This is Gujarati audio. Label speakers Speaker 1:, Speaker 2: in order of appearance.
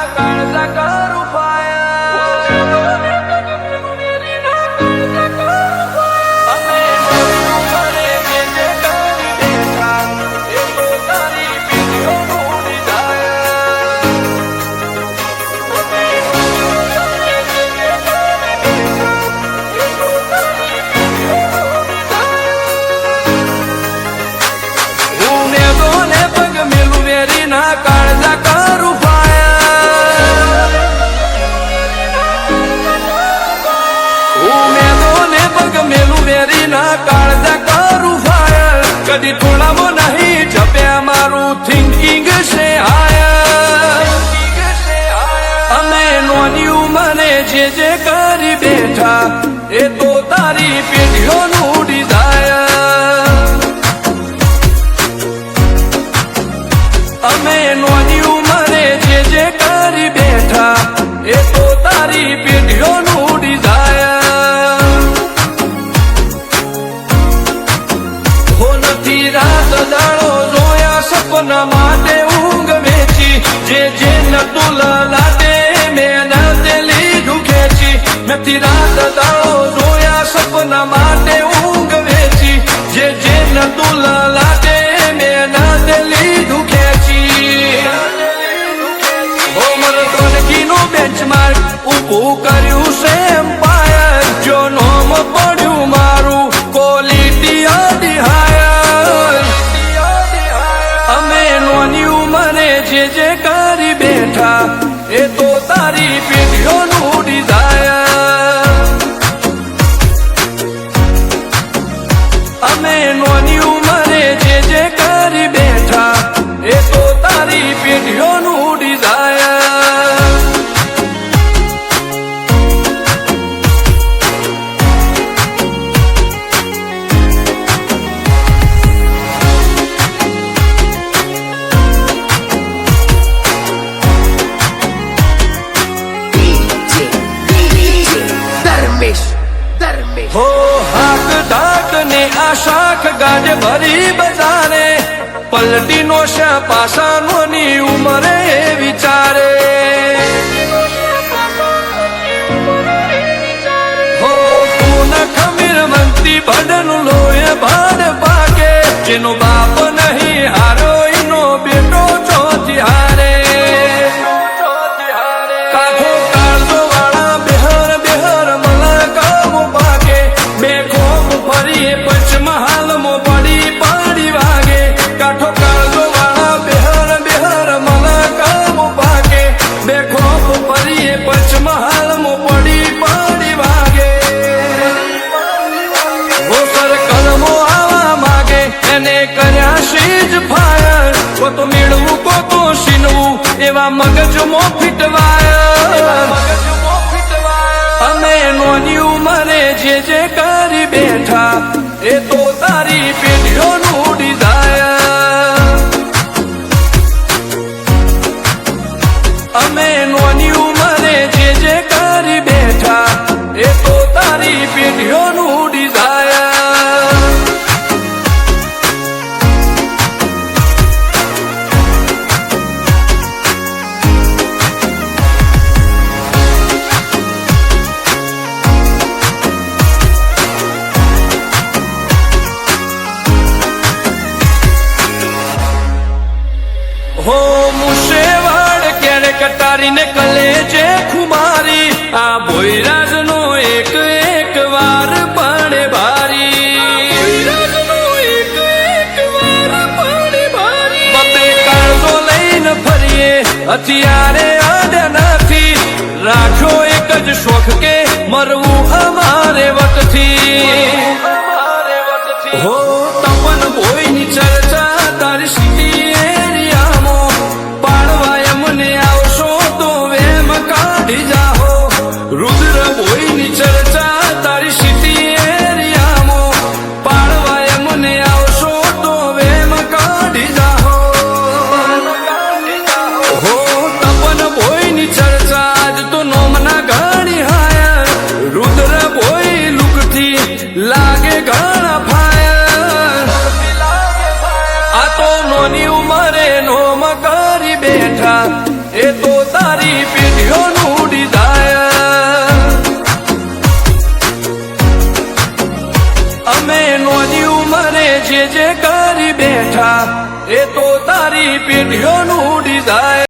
Speaker 1: ના કાળજા કરું જે જે કરી બેઠા, એ તો તારી પેઢીઓનું ડિઝાયર અમે નોની ઉંમરે જે જે કરી બેઠા, એ તો તારી નથી રાત દાડો જોયા સપના માટે ઊંઘ વેચી. જે જે નતું લાટે મેં નાતે લીધું ખેંચી. હોમર ટોનકીનું બેન્ચમાર્ક ઊભું કર્યું છે એમ્પાયર જો નોમ પડ્યું મારું ક્વોલિટી અડી હાયર અમે નોની ઉંમરે જે જે કરી બેઠા, એ તો તારી શાખ ભરી બજારે પલટી નો પાસાનો ની ઉમરે વિચારે. મંતી ભડનું લોહે ભાડ પાકે, જેનો તો મેળવું કો તો શીનવું એવા મગજમાં ફીટવાયર અમે નોની ઉંમરે જે જે કરી બેઠા, એ તો તારી પેઢીઓનું ડિઝાયર. અમે નોની ઉંમરે જે જે કરી બેઠા, એ તો તારી પેઢીઓનું હો મુશેવાડ ક્યારે કટારીને કલેજે ખુમારી. આ ભોયરાજ નો એક એક વાર પાણે ભારી. બપે કાળજો લઈને ફરીએ હથિયારે આડે નથી. રાખ્યો એક જ શોખ કે મરવું અમારે વતથી. હો એ તો તારી પેઢીઓનું અમે નોની ઉંમરે જે જે કરી બેઠા, એ તો તારી પેઢીઓનું ડિઝાયર